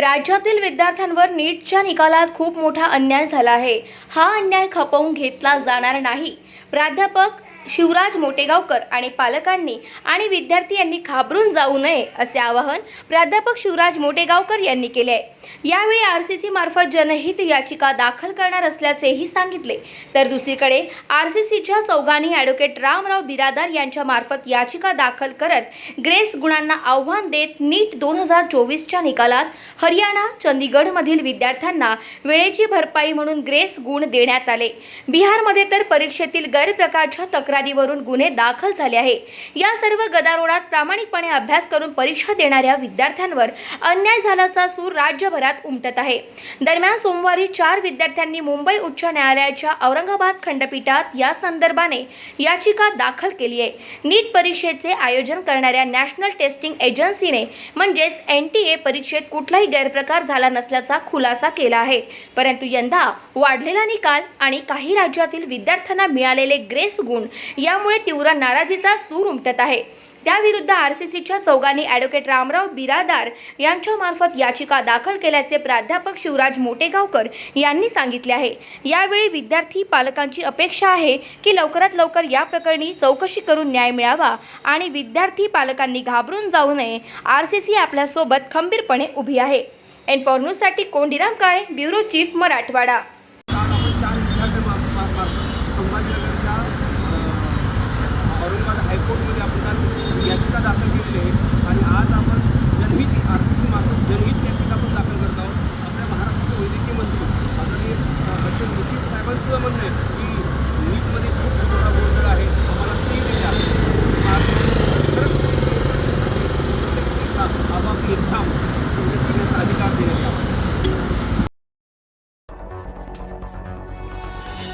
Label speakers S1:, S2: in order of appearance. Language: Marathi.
S1: राज्यातील विद्यार्थ्यांवर नीटच्या निकालात खूप मोठा अन्याय झाला आहे. हा अन्याय खपवून घेतला जाणार नाही. प्राध्यापक शिवराज मोटेगावकर आणि पालकांनी आणि विद्यार्थी यांनी घाबरून जाऊ नये असे आवाहन प्राध्यापक शिवराज मोटेगावकर यांनी केले आहे. यावेळी आर सी सी मार्फत जनहित याचिका दाखल करणार असल्याचेही सांगितले. तर दुसरीकडे आर सी सीच्या चौघांनी ॲडव्होकेट रामराव बिरादार यांच्या मार्फत याचिका दाखल करत ग्रेस गुणांना आव्हान देत नीट दोन हजार चोवीसच्या निकालात हरियाणा चंदीगडमधील विद्यार्थ्यांना वेळेची भरपाई म्हणून ग्रेस गुण देण्यात आले. बिहारमध्ये तर परीक्षेतील गैरप्रकारच्या तक्रारीवरून गुन्हे दाखल झाले आहे. या सर्व गदारोळात प्रामाणिकपणे अभ्यास करून परीक्षा देणाऱ्या विद्यार्थ्यांवर अन्याय झाल्याचा सूर राज्यभरात उमटत आहे. दरम्यान सोमवारी चार विद्यार्थ्यांनी मुंबई उच्च न्यायालयाच्या औरंगाबाद खंडपीठात या संदर्भाने याचिका दाखल केली आहे. नीट परीक्षेचे आयोजन करणाऱ्या नॅशनल टेस्टिंग एजन्सीने म्हणजेच एन टी ए परीक्षेत कुठलाही गैरप्रकार झाला नसल्याचा खुलासा केला आहे. परंतु यंदा वाढलेला निकाल आणि काही राज्यातील विद्यार्थ्यांना मिळालेले ग्रेस गुण यामुळे तीव्र नाराजीचा सूर उमटत आहे. त्याविरुद्ध आर सी सीच्या चौघांनी ॲडव्होकेट रामराव बिरादार यांच्यामार्फत याचिका दाखल केल्याचे प्राध्यापक शिवराज मोटेगावकर यांनी सांगितले आहे. यावेळी विद्यार्थी पालकांची अपेक्षा आहे की लवकरात लवकर या प्रकरणी चौकशी करून न्याय मिळावा आणि विद्यार्थी पालकांनी घाबरून जाऊ नये. आर सी सी आपल्यासोबत खंबीरपणे उभी आहे. एन फॉर न्यूजसाठी कोंडीराम काळे ब्युरो चीफ मराठवाडा
S2: काल आपण चार विद्यार्थी मा- मा- मार्फत संभाजीनगरच्या अ, औरंगाबाद हायकोर्टमध्ये आपण काल याचिका दाखल केलेली आहे आणि आज आपण जनहित आर सी सी मार्फत जनहित याचिका पण दाखल करत आहोत आपल्या महाराष्ट्राचे वैद्यकीय मंत्री आदरणीय अ, हर्षद मुश्रीफ साहेबांचं म्हणणं आहे की नीटमध्ये खूप मोठा गोंधळ आहे आम्हाला स्टे द्या मार्ग- खरंच प्रत्येक स्टेटला आपापली एक्झाम करण्याचा अधिकार देण्यात यावा